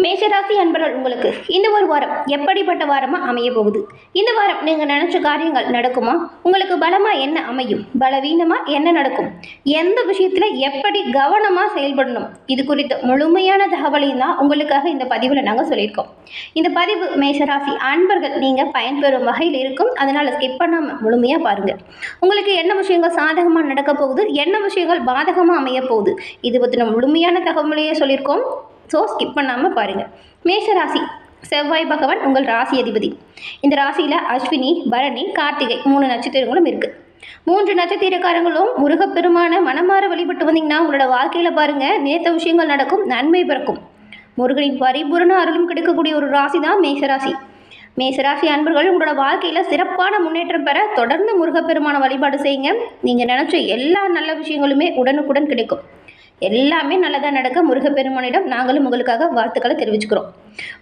மேஷராசி அன்பர்கள் உங்களுக்கு இந்த ஒரு வாரம் எப்படிப்பட்ட வாரமாக அமைய போகுது? இந்த வாரம் நீங்கள் நினச்ச காரியங்கள் நடக்குமா? உங்களுக்கு பலமாக என்ன அமையும்? பலவீனமாக என்ன நடக்கும்? எந்த விஷயத்தில் எப்படி கவனமாக செயல்படணும்? இது குறித்த முழுமையான தகவலையும் தான் உங்களுக்காக இந்த பதிவில் நாங்கள் சொல்லியிருக்கோம். இந்த பதிவு மேஷராசி அன்பர்கள் நீங்கள் பயன்பெறும் வகையில் இருக்கும். அதனால் ஸ்கிப் பண்ணாமல் முழுமையாக பாருங்கள் உங்களுக்கு என்ன விஷயங்கள் சாதகமாக நடக்க போகுது? என்ன விஷயங்கள் பாதகமாக அமைய போகுது? இது பற்றின முழுமையான தகவலையே சொல்லியிருக்கோம். ஸோ ஸ்கிப் பண்ணாமல் பாருங்கள் மேஷ ராசி செவ்வாய் பகவான் உங்கள் ராசி அதிபதி. இந்த ராசியில் அஸ்வினி பரணி கார்த்திகை மூணு நட்சத்திரங்களும் இருக்குது மூன்று நட்சத்திரக்காரங்களும் முருகப்பெருமான மனமாற வழிபட்டு வந்தீங்கன்னா உங்களோட வாழ்க்கையில் பாருங்கள் நேத்த விஷயங்கள் நடக்கும் நன்மை பிறக்கும். முருகனின் பரிபூரண அருளும் கிடைக்கக்கூடிய ஒரு ராசி தான் மேஷராசி மேசராசி அன்பர்கள் உங்களோட வாழ்க்கையில் சிறப்பான முன்னேற்றம் பெற தொடர்ந்து முருகப்பெருமான வழிபாடு செய்யுங்க. நீங்கள் நினச்ச எல்லா நல்ல விஷயங்களுமே உடனுக்குடன் கிடைக்கும். எல்லாமே நல்லதாக நடக்க முருகப்பெருமானிடம் நாங்களும் உங்களுக்காக வாழ்த்துக்களை தெரிவிச்சுக்கிறோம்.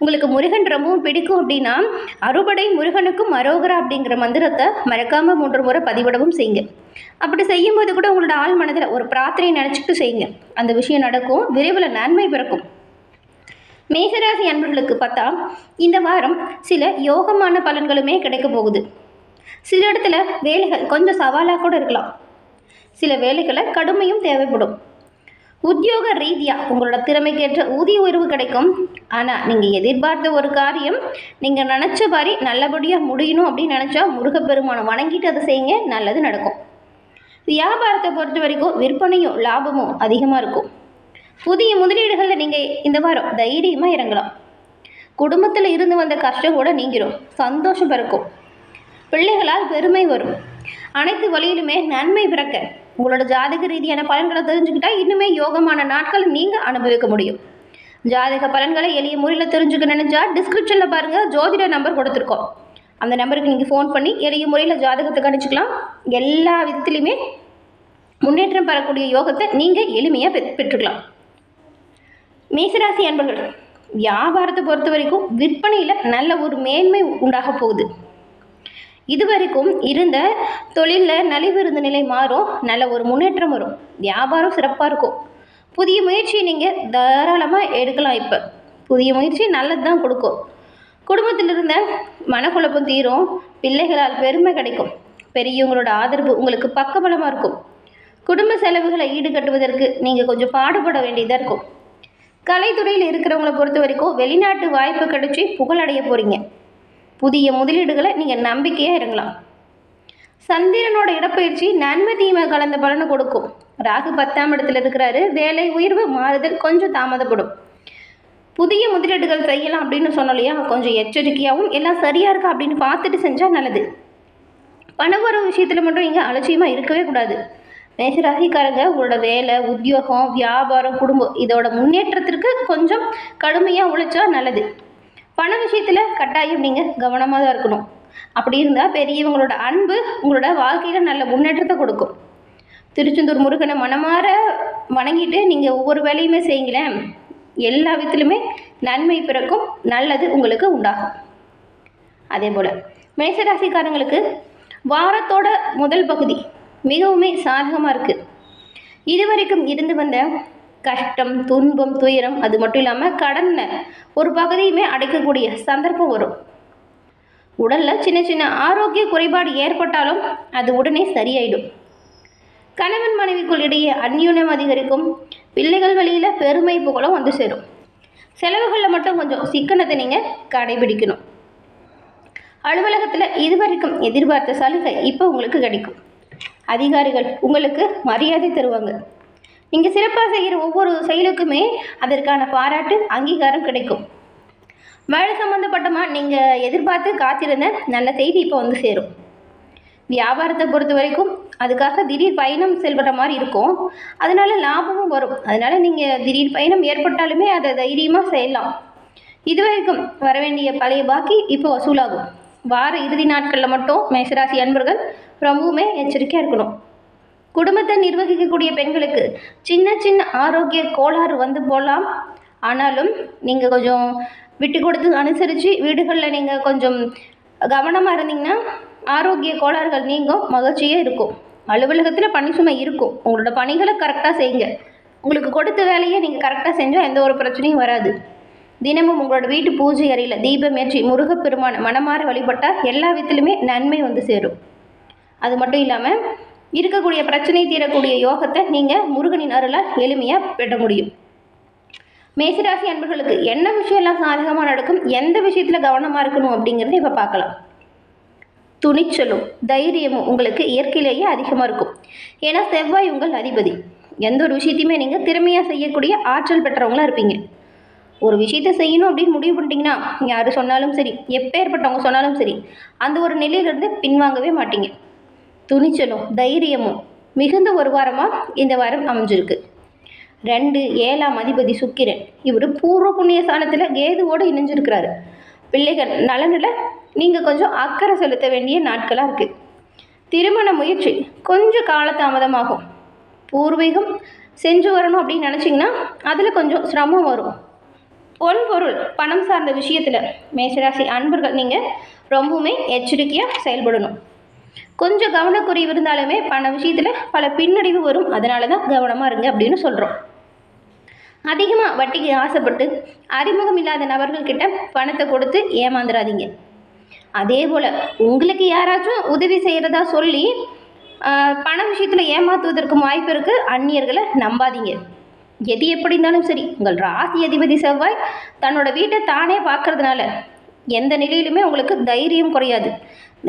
உங்களுக்கு முருகன் ரொம்பவும் பிடிக்கும் அப்படின்னா அறுபடை முருகனுக்கும் அரோகரா அப்படிங்கிற மந்திரத்தை மறக்காமல் மூன்று முறை பதிவிடவும் செய்யுங்க. அப்படி செய்யும்போது கூட உங்களோட ஆள் மனதில் ஒரு பிரார்த்தனை நினச்சிட்டு செய்யுங்க. அந்த விஷயம் நடக்கும் விரைவில் நன்மை பிறக்கும். மேகராசி அன்பர்களுக்கு பார்த்தா இந்த வாரம் சில யோகமான பலன்களுமே கிடைக்க போகுது. சில இடத்துல வேலைகள் கொஞ்சம் சவாலாக கூட இருக்கலாம். சில வேலைகளை கடுமையும் தேவைப்படும். உத்தியோக ரீதியாக உங்களோட திறமைக்கேற்ற ஊதிய உயர்வு கிடைக்கும். ஆனால் நீங்கள் எதிர்பார்த்த ஒரு காரியம் நீங்கள் நினச்ச மாதிரி நல்லபடியாக முடியணும் அப்படின்னு நினச்சா முருகப்பெருமானம் வணங்கிட்டு அதை செய்யுங்க நல்லது நடக்கும். வியாபாரத்தை பொறுத்த வரைக்கும் விற்பனையும் லாபமும் அதிகமாக இருக்கும். புதிய முதலீடுகளில் நீங்கள் இந்த வாரம் தைரியமாக இறங்கலாம். குடும்பத்தில் இருந்து வந்த கஷ்டம் கூட நீங்கிரும். சந்தோஷம் பிறக்கும். பிள்ளைகளால் பெருமை வரும். அனைத்து வழியிலுமே நன்மை பிறக்க. உங்களோட ஜாதக ரீதியான பலன்களை தெரிஞ்சுக்கிட்டா இன்னுமே யோகமான நாட்கள் நீங்கள் அனுபவிக்க முடியும். ஜாதக பலன்களை எளிய முறையில் தெரிஞ்சுக்க நினைச்சா டிஸ்கிரிப்ஷனில் பாருங்கள் ஜோதிட நம்பர் கொடுத்துருக்கோம். அந்த நம்பருக்கு நீங்கள் ஃபோன் பண்ணி எளிய முறையில் ஜாதகத்தை கணிச்சிக்கலாம். எல்லா விதத்துலையுமே முன்னேற்றம் பெறக்கூடிய யோகத்தை நீங்கள் எளிமையாக பெ பெற்றுக்கலாம். மேசராசி அன்பர்கள் வியாபாரத்தை பொறுத்த வரைக்கும் விற்பனையில் நல்ல ஒரு மேன்மை உண்டாக போகுது. இதுவரைக்கும் இருந்த தொழிலில் நலிவு இருந்த நிலை மாறும். நல்ல ஒரு முன்னேற்றம் வரும். வியாபாரம் சிறப்பாக இருக்கும். புதிய முயற்சியை நீங்கள் தாராளமாக எடுக்கலாம் இப்போ. புதிய முயற்சி நல்லது தான் கொடுக்கும். குடும்பத்தில் இருந்த மனக்குழப்பம் தீரும். பிள்ளைகளால் பெருமை கிடைக்கும். பெரியவங்களோட ஆதரவு உங்களுக்கு பக்கபலமாக இருக்கும். குடும்ப செலவுகளை ஈடுகட்டுவதற்கு நீங்கள் கொஞ்சம் பாடுபட வேண்டியதாக இருக்கும். கலைத்துறையில் இருக்கிறவங்கள பொறுத்த வரைக்கும் வெளிநாட்டு வாய்ப்பு கிடைச்சி புகழடைய போகிறீங்க புதிய முதலீடுகளை நீங்கள் நம்பிக்கையாக இருங்கலாம். சந்திரனோட இடப்பயிற்சி நன்மை தீமை கலந்த பலனை கொடுக்கும். ராகு பத்தாம் இடத்துல இருக்கிறாரு. வேலை உயர்வு மாறுதல் கொஞ்சம் தாமதப்படும். புதிய முதலீடுகள் செய்யலாம் அப்படின்னு சொன்னோம் இல்லையா? கொஞ்சம் எச்சரிக்கையாகவும் எல்லாம் சரியாக இருக்கா அப்படின்னு பார்த்துட்டு செஞ்சால் நல்லது. பணவரவு விஷயத்தில் மட்டும் இங்கே அலட்சியமாக இருக்கவே கூடாது. மேசராசிக்காரங்க உங்களோட வேலை உத்தியோகம் வியாபாரம் குடும்பம் இதோட முன்னேற்றத்திற்கு கொஞ்சம் கடுமையாக உழைச்சா நல்லது. பண விஷயத்தில் கட்டாயம் நீங்கள் கவனமாக தான் இருக்கணும். அப்படி இருந்தால் பெரியவங்களோட அன்பு உங்களோட வாழ்க்கையில் நல்ல முன்னேற்றத்தை கொடுக்கும். திருச்செந்தூர் முருகனை மனமாற வணங்கிட்டு நீங்கள் ஒவ்வொரு வேலையுமே செய்யுங்களேன். எல்லா விதத்துலையுமே நன்மை பிறக்கும் நல்லது உங்களுக்கு உண்டாகும். அதே போல் மேசராசிக்காரங்களுக்கு வாரத்தோட முதல் பகுதி மிகவுமே சாதகமாக இருக்குது இதுவரைக்கும் இருந்து வந்த கஷ்டம் துன்பம் துயரம் அது மட்டும் இல்லாமல் கடனை ஒரு பகுதியுமே அடைக்கக்கூடிய சந்தர்ப்பம் வரும். உடலில் சின்ன சின்ன ஆரோக்கிய குறைபாடு ஏற்பட்டாலும் அது உடனே சரியாயிடும். கணவன் மனைவிக்குள் இடையே அந்யூனம் அதிகரிக்கும். பிள்ளைகள் வழியில் பெருமை புகழும் வந்து சேரும். செலவுகளில் மட்டும் கொஞ்சம் சிக்கனத்தை நீங்கள் கடைபிடிக்கணும். அலுவலகத்தில் இதுவரைக்கும் எதிர்பார்த்த சலுகை இப்போ உங்களுக்கு கிடைக்கும். அதிகாரிகள் உங்களுக்கு மரியாதை தருவாங்க. நீங்கள் சிறப்பாக செய்கிற ஒவ்வொரு செயலுக்குமே அதற்கான பாராட்டு அங்கீகாரம் கிடைக்கும். வேலை சம்மந்தப்பட்டமாக நீங்கள் எதிர்பார்த்து காத்திருந்த நல்ல செய்தி இப்போ வந்து சேரும். வியாபாரத்தை பொறுத்த வரைக்கும் அதுக்காக திடீர் பயணம் செல்வற மாதிரி இருக்கும். அதனால லாபமும் வரும். அதனால் நீங்கள் திடீர் பயணம் ஏற்பட்டாலுமே அதை தைரியமாக செய்யலாம். இதுவரைக்கும் வர வேண்டிய பழைய பாக்கி இப்போ வசூலாகும். வார இறுதி நாட்களில் மட்டும் மேசராசி அன்பர்கள் ரொம்பவுமே எச்சரிக்கையாக இருக்கணும். குடும்பத்தை நிர்வகிக்கக்கூடிய பெண்களுக்கு சின்ன சின்ன ஆரோக்கிய கோளாறு வந்து போகலாம் ஆனாலும் நீங்கள் கொஞ்சம் விட்டு கொடுத்து அனுசரித்து வீடுகளில் நீங்கள் கொஞ்சம் கவனமாக இருந்தீங்கன்னா ஆரோக்கிய கோளாறுகள் நீங்கும் மகிழ்ச்சியாக இருக்கும். அலுவலகத்தில் பணி சுமை இருக்கும். உங்களோட பணிகளை கரெக்டாக செய்யுங்க. உங்களுக்கு கொடுத்த வேலையை நீங்கள் கரெக்டாக செஞ்சால் எந்த ஒரு பிரச்சனையும் வராது. தினமும் உங்களோட வீட்டு பூஜை அறையில் தீபம் ஏற்றி முருகப்பெருமான மனமாற வழிபட்டால் எல்லா விதத்துலையுமே நன்மை வந்து சேரும். அது மட்டும் இல்லாமல் இருக்கக்கூடிய பிரச்சனை தீரக்கூடிய யோகத்தை நீங்கள் முருகனின் அருளால் எளிமையாக பெற முடியும். மேசராசி அன்பர்களுக்கு என்ன விஷயம்லாம் சாதகமாக நடக்கும்? எந்த விஷயத்தில் கவனமாக இருக்கணும் அப்படிங்கிறத இப்போ பார்க்கலாம். துணிச்சலும் தைரியமும் உங்களுக்கு இயற்கையிலேயே அதிகமாக இருக்கும். ஏன்னா செவ்வாய் உங்கள் அதிபதி. எந்த ஒரு விஷயத்தையுமே நீங்கள் திறமையாக செய்யக்கூடிய ஆற்றல் பெற்றவங்களா இருப்பீங்க. ஒரு விஷயத்தை செய்யணும் அப்படின்னு முடிவு பண்ணிட்டீங்கன்னா யார் சொன்னாலும் சரி எப்பேற்பட்டவங்க சொன்னாலும் சரி அந்த ஒரு நிலையிலிருந்து பின்வாங்கவே மாட்டீங்க. துணிச்சலும் தைரியமும் மிகுந்த ஒரு வாரமாக இந்த வாரம் அமைஞ்சிருக்கு. ரெண்டு ஏழாம் அதிபதி சுக்கிரன். இவர் பூர்வ புண்ணிய ஸ்தானத்தில் கேதுவோடு இணைஞ்சிருக்கிறாரு. பிள்ளைகள் நலனில் நீங்கள் கொஞ்சம் அக்கறை செலுத்த வேண்டிய நாட்களாக இருக்குது திருமண முயற்சி கொஞ்சம் காலதாமதமாகும். பூர்வீகம் செஞ்சு வரணும் அப்படின்னு நினச்சிங்கன்னா அதில் கொஞ்சம் சிரமம் வரும். பொன் பொருள் பணம் சார்ந்த விஷயத்தில் மேஷராசி அன்பர்கள் நீங்கள் ரொம்பவுமே எச்சரிக்கையாக செயல்படணும். கொஞ்சம் கவனக்குறைவு இருந்தாலுமே பண விஷயத்தில் பல பின்னடைவு வரும். அதனால தான் கவனமாக இருங்க அப்படின்னு சொல்கிறோம் அதிகமாக வட்டிக்கு ஆசைப்பட்டு அறிமுகம் இல்லாத நபர்கள்கிட்ட பணத்தை கொடுத்து ஏமாந்துடாதீங்க அதே போல் உங்களுக்கு யாராச்சும் உதவி செய்கிறதா சொல்லி பண விஷயத்தில் ஏமாற்றுவதற்கும் வாய்ப்பு இருக்குது அந்நியர்களை நம்பாதீங்க. எது எப்படி இருந்தாலும் சரி உங்கள் ராசி அதிபதி செவ்வாய் தன்னோட வீட்டை தானே பார்க்கறதுனால எந்த நிலையிலுமே உங்களுக்கு தைரியம் குறையாது.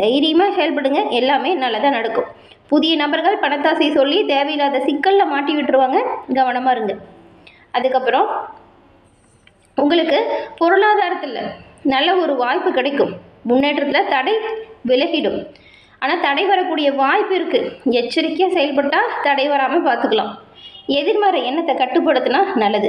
தைரியமாக செயல்படுங்க. எல்லாமே நல்லதாக நடக்கும். புதிய நபர்கள் பணத்தாசை சொல்லி தேவையில்லாத சிக்கலில் மாட்டி விட்டுருவாங்க. கவனமாக இருங்க. அதுக்கப்புறம் உங்களுக்கு பொருளாதாரத்தில் நல்ல ஒரு வாய்ப்பு கிடைக்கும். முன்னேற்றத்தில் தடை விலகிடும். ஆனால் தடை வரக்கூடிய வாய்ப்பு இருக்குது எச்சரிக்கையாக செயல்பட்டால் தடை வராமல் பார்த்துக்கலாம் எதிர்மறை எண்ணத்தை கட்டுப்படுத்தினா நல்லது.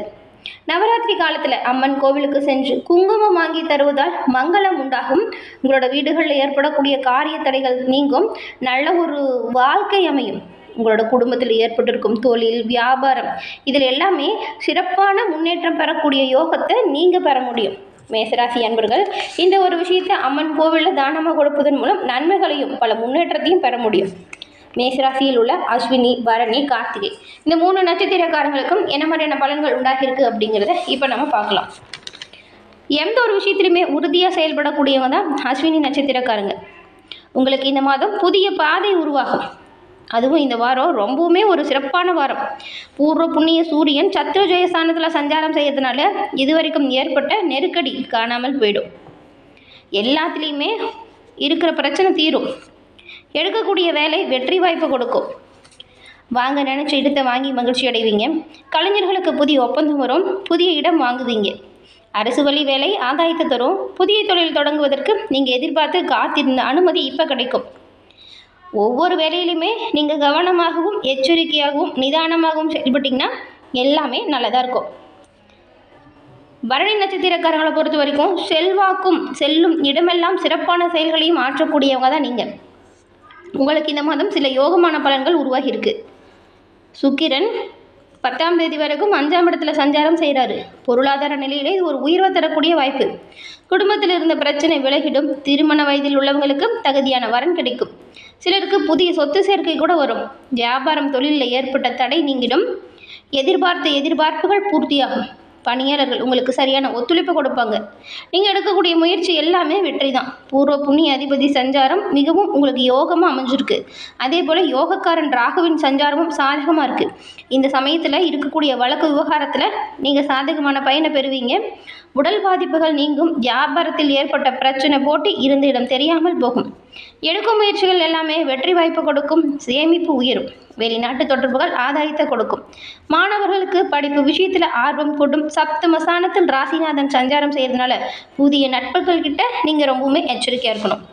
நவராத்திரி காலத்தில் அம்மன் கோவிலுக்கு சென்று குங்குமம் வாங்கி தருவதால் மங்களம் உண்டாகும். உங்களோட வீடுகளில் ஏற்படக்கூடிய காரிய தடைகள் நீங்கும். நல்ல ஒரு வாழ்க்கை அமையும். உங்களோட குடும்பத்தில் ஏற்பட்டிருக்கும் தொழில் வியாபாரம் இதில் எல்லாமே சிறப்பான முன்னேற்றம் பெறக்கூடிய யோகத்தை நீங்கள் பெற முடியும். மேசராசி அன்பர்கள் இந்த ஒரு விஷயத்தை அம்மன் கோவிலில் தானமாக கொடுப்பதன் மூலம் நன்மைகளையும் பல முன்னேற்றத்தையும் பெற முடியும். மேசராசியில் உள்ள அஸ்வினி பரணி கார்த்திகை. இந்த மூணு நட்சத்திரக்காரங்களுக்கும் என்ன மாதிரியான பலன்கள் உண்டாகியிருக்கு அப்படிங்கிறத இப்போ நம்ம பார்க்கலாம். எந்த ஒரு விஷயத்திலுமே உறுதியாக செயல்படக்கூடியவங்க தான் அஸ்வினி நட்சத்திரக்காரங்க. உங்களுக்கு இந்த மாதம் புதிய பாதை உருவாகும். அதுவும் இந்த வாரம் ரொம்பவுமே ஒரு சிறப்பான வாரம். பூர்வ புண்ணிய சூரியன் சத்ருஜய ஸ்தானத்தில் சஞ்சாரம் செய்யறதுனால இதுவரைக்கும் ஏற்பட்ட நெருக்கடி காணாமல் போயிடும். எல்லாத்துலேயுமே இருக்கிற பிரச்சனை தீரும். எடுக்கக்கூடிய வேலை வெற்றி வாய்ப்பு கொடுக்கும். வாங்க நினச்ச இடத்தை வாங்கி மகிழ்ச்சி அடைவீங்க. கலைஞர்களுக்கு புதிய ஒப்பந்தம் வரும் புதிய இடம் வாங்குவீங்க. அரசு வழி வேலை ஆதாயத்தை தரும் புதிய தொழில் தொடங்குவதற்கு நீங்கள் எதிர்பார்த்து காத்திருந்த அனுமதி இப்போ கிடைக்கும். ஒவ்வொரு வேலையிலுமே நீங்கள் கவனமாகவும் எச்சரிக்கையாகவும் நிதானமாகவும் செயல்பட்டிங்கன்னா எல்லாமே நல்லதாக இருக்கும். பரணி நட்சத்திரக்காரங்களை பொறுத்த வரைக்கும் செல்வாக்கும் செல்லும் இடமெல்லாம் சிறப்பான செயல்களையும் ஆற்றக்கூடியவங்க தான் நீங்கள் உங்களுக்கு இந்த மாதம் சில யோகமான பலன்கள் உருவாகி இருக்கு சுக்கிரன் பத்தாம் தேதி வரைக்கும் அஞ்சாம் இடத்துல சஞ்சாரம் செய்கிறாரு பொருளாதார நிலையிலே இது ஒரு உயர்வை தரக்கூடிய வாய்ப்பு. குடும்பத்தில் இருந்த பிரச்சனை விலகிடும். திருமண வயதில் உள்ளவங்களுக்கு தகுதியான வரன் கிடைக்கும். சிலருக்கு புதிய சொத்து சேர்க்கை கூட வரும். வியாபாரம் தொழிலில் ஏற்பட்ட தடை நீங்கிடும். எதிர்பார்த்த எதிர்பார்ப்புகள் பூர்த்தியாகும். பணியாளர்கள் உங்களுக்கு சரியான ஒத்துழைப்பு கொடுப்பாங்க. நீங்கள் எடுக்கக்கூடிய முயற்சி எல்லாமே வெற்றி தான் பூர்வ புண்ணிய அதிபதி சஞ்சாரம் மிகவும் உங்களுக்கு யோகமாக அமைஞ்சிருக்கு. அதே போல் யோகக்காரன் ராகுவின் சஞ்சாரமும் சாதகமாக இருக்குது இந்த சமயத்தில் இருக்கக்கூடிய வழக்கு விவகாரத்தில் நீங்கள் சாதகமான பயனை பெறுவீங்க. உடல் பாதிப்புகள் நீங்கும் வியாபாரத்தில் ஏற்பட்ட பிரச்சனை போட்டு இருந்த இடம் தெரியாமல் போகும். எடுக்கும் முயற்சிகள் எல்லாமே வெற்றி வாய்ப்பு கொடுக்கும் சேமிப்பு உயரும் வெளிநாட்டு தொடர்புகள் ஆதாயத்தை கொடுக்கும். மாணவர்களுக்கு படிப்பு விஷயத்தில் ஆர்வம் கூட்டும் சப்தமசானத்தில் ராசிநாதன் சஞ்சாரம் செய்கிறதுனால புதிய நட்புகள் கிட்ட நீங்கள் ரொம்பவுமே எச்சரிக்கையாக இருக்கணும்.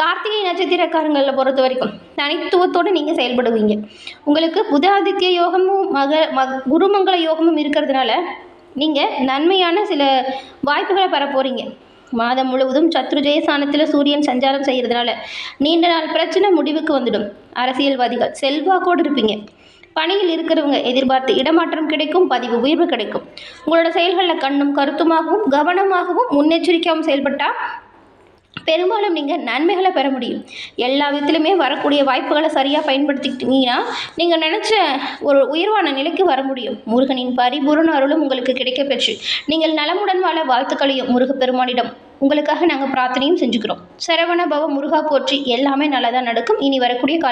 கார்த்திகை நட்சத்திரக்காரங்களில் பொறுத்த வரைக்கும் தனித்துவத்தோடு நீங்கள் செயல்படுவீங்க. உங்களுக்கு புதாதித்ய யோகமும் மக ம குருமங்கள யோகமும் இருக்கிறதுனால நீங்கள் நன்மையான சில வாய்ப்புகளை பெற போகிறீங்க மாதம் முழுவதும் சத்ருஜய சாணத்தில் சூரியன் சஞ்சாரம் செய்கிறதுனால நீண்ட நாள் பிரச்சனை முடிவுக்கு வந்துடும். அரசியல்வாதிகள் செல்வாக்கோடு இருப்பீங்க. பணியில் இருக்கிறவங்க எதிர்பார்த்து இடமாற்றம் கிடைக்கும் பதிவு உயர்வு கிடைக்கும். உங்களோட செயல்களில் கண்ணும் கருத்துமாகவும் கவனமாகவும் முன்னெச்சரிக்கையாகவும் செயல்பட்டால் பெரும்பாலும் நீங்கள் நன்மைகளை பெற முடியும். எல்லா விதத்துலையுமே வரக்கூடிய வாய்ப்புகளை சரியாக பயன்படுத்திக்கிட்டீங்கன்னா நீங்கள் நினச்ச ஒரு உயர்வான நிலைக்கு வர முடியும். முருகனின் பரிபூரண அருளும் உங்களுக்கு கிடைக்கப்பெற்று நீங்கள் நலமுடன் வாழ வாழ்த்துக்களையும் முருகப்பெருமானிடம் உங்களுக்காக நாங்கள் பிரார்த்தனையும் செஞ்சுக்கிறோம். சரவண பவ முருகா போற்றி எல்லாமே நல்லதாக நடக்கும். இனி வரக்கூடிய கால